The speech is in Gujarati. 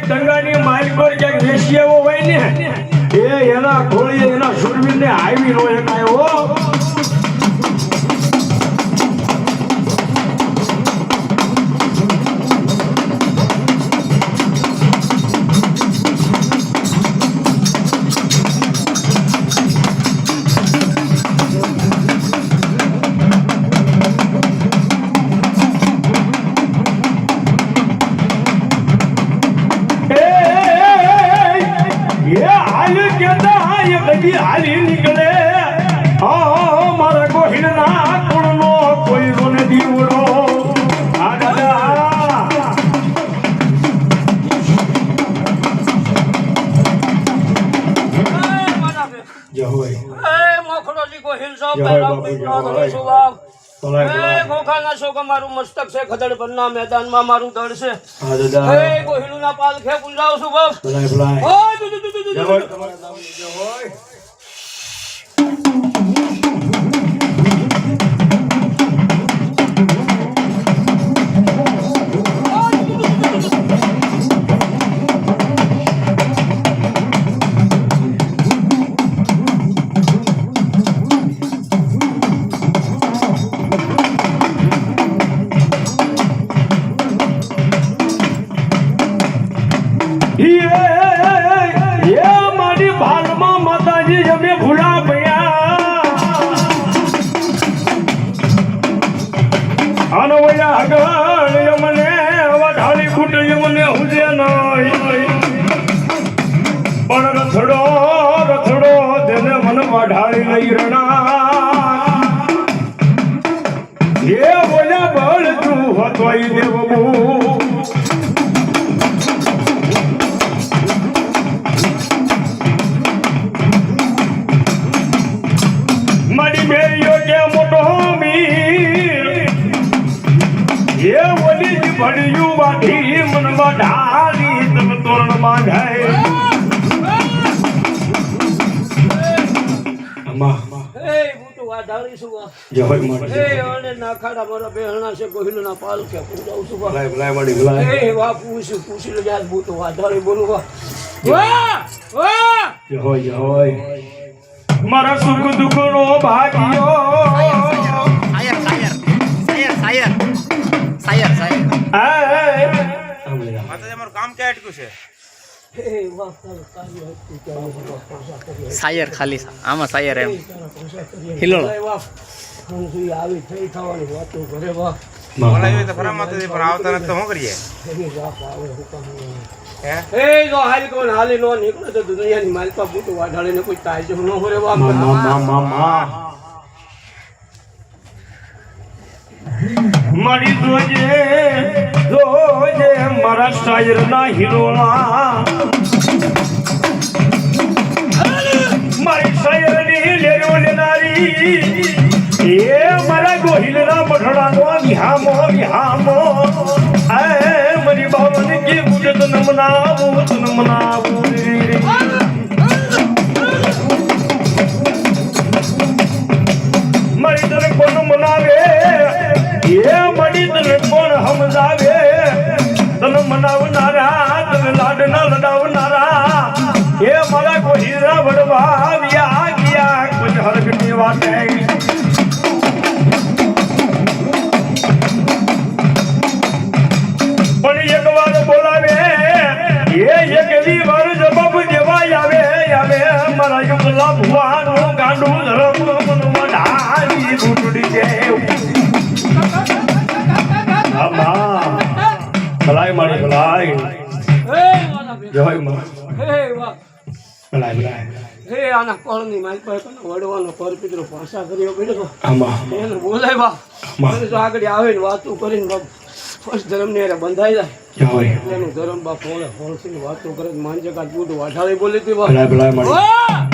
ગંગાની પર ક્યાંક વેશ્યાઓ હોય ને એ એના ઘોડીએ એના સુરવીરને હાવી નો એકાય હો. એ, એ બધી હાલી નીકળે. હા મારા ગોહિલના કુળનો કોઈ રોને દીવડો. આ દાદા. જય હોય. એ મોખડોજી ગોહિલ છો જય પહેલા બાપુ, પીપળા જય. ધણી સુવાવ. ભલાય, એ ભલાય. ગોખાના શોક મારું મસ્તક છે ખદડ પરના મેદાનમાં મારું દળ છે. હા ગોહિલુના છું બાપ ઓય મારી ભાલમાં માતાજી, અમે ભૂલા ભયા. આનો વયા આગળ મને વઢાળી ફૂટ મને હુજે નહીં પણ રથડો રથડો તેને મન વઢાળી લઈ રણા એ બોલ્યા બળ તું હતો દેવબુ મારી જય હોય મારા સુખ દુઃખ નો ભાગ્યો સાયર સાયર સાયર સાયર સાયર માતાજી અમારું કામ ક્યાં અટક્યું છે? સાયર ખાલી આમાં સાયર એમ. હિલોળ આવી થઈ થવાની વાતો કરે વાહ બોલાવી તો ખરા માતાજી પણ આવતા નથી તો શું કરીએ? એની વાત આવે હુકમ હે? એ જો હાલી કોણ હાલી નો નીકળે તો દુનિયાની માલપા બુટુ વાઢાળીને કોઈ તાજો ન હોરે વાહ મારી જોજે મારા શાયર ના હિરોળા મારી શાયરની લેરો લેનારી. એ મારા ગોહિલ ના પઠડા નો વિહામો. વિહામો મારી બાવન કે મુજત નમનાવું તું નમનાવું રે. મળી તને કોણ મનાવે એ મળી તને કોણ સમજાવે તને મનાવનારા તને લાડના લડાવનારા. એ મારા કોઈ હીરા વડવા વ્યા ગયા, કોઈ હરગની વાતે પણ એક ભલાઈ મારી ભલાઈ. જય માં. ભલાઈ ભલાઈ. એ આના કોળની માલપા કને વડવાનો પરપિત્રો ભાષા કર્યો બેઠો આમાં. એને બોલાવ્યા માં. અને જો આગળ આવે ને વાતો કરીને બાપ ફર્સ્ટ ધર્મની હારે બંધાઈ જાય. એનું ધર્મ બાપ હોળે હોળસીની વાતો કરે માનજે કાંઈ બુટુ વાઢાળી બોલી હતી બાપ